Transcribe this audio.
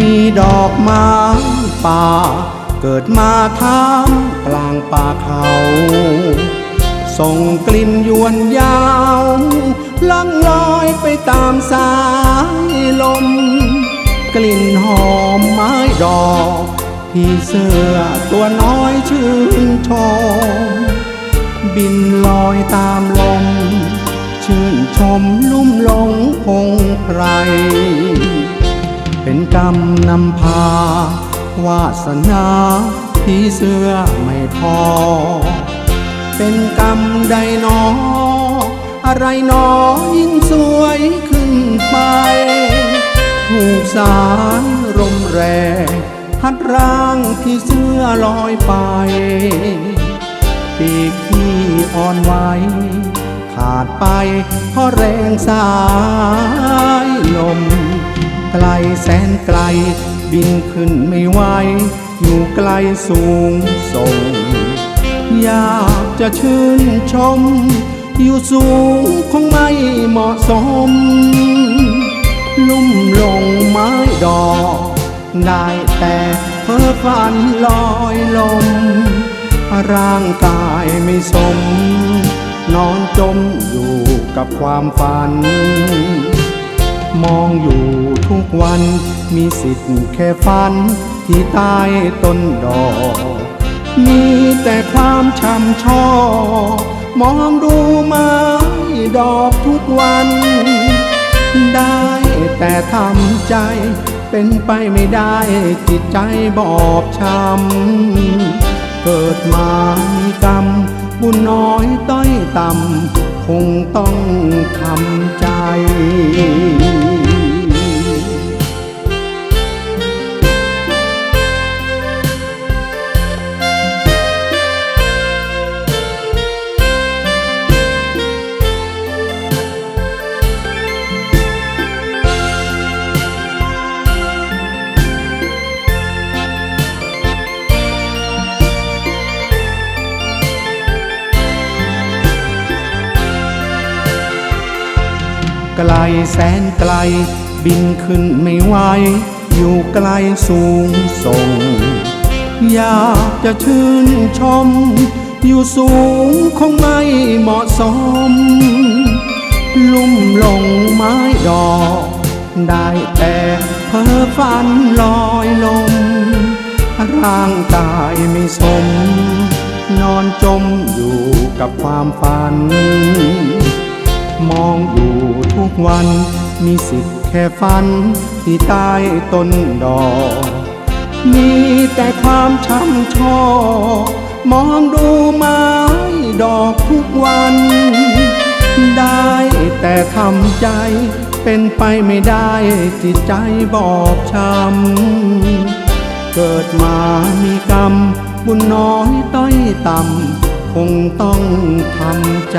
มีดอกไม้ป่า เกิดมาท่ามกลางป่าเขา ส่งกลิ่นยวนยาวล่องลอยไปตามสายลม กลิ่นหอมไม้ดอกพี่เสื้อตัวน้อยชื่นชม บินลอยตามลม ชื่นชมลุ่มหลงคงไพร เป็นกรรมนำพาวาสนาพี่เสื้อไม่พอ เป็นกรรมใดนอ อะไรนอยิ่งสวยขึ้นไปถูกสารลมแรงพัดร่างพี่เสื้อลอยไป ปีกที่อ่อนไหวขาดไปเพราะแรงสายลม ไกลแสนไกล บินขึ้นไม่ไหวอยู่ไกลสูงส่ง อยากจะชื่นชม อยู่สูงคงไม่เหมาะสม ลุ่มลงไม้ดอกได้แต่เพ้อฝันลอยลม ร่างกายไม่สม นอนจมอยู่กับความฝัน มองอยู่ทุกวันมีสิทธิ์แค่ฝัน ที่ใต้ต้นดอกมีแต่ความช้ำชอ มองดูไม้ดอกทุกวัน ได้แต่ทำใจ เป็นไปไม่ได้จิตใจบอบช้ำเกิดมามีกรรม บุญน้อยต้อยต่ำคงต้องทำใจ กลแสนไกล บินขึ้นไม่ไหวอยู่ไกลสูงส่ง อยากจะชื่นชม อยู่สูงคงไม่เหมาะสม ลุ่มลงไม้ดอก ได้แต่เพ้อฝันลอยลม ร่างกายไม่สม นอนจมอยู่กับความฝัน มองอยู่ทุกวัน มีสิทธิ์แค่ฝันที่ใต้ต้นดอก มีแต่ความช้ำชอ มองดูไม้ดอกทุกวัน ได้แต่ทำใจ เป็นไปไม่ได้จิตใจบอบช้ำ เกิดมามีกรรม บุญน้อยต้อยต่ำคงต้องทำใจ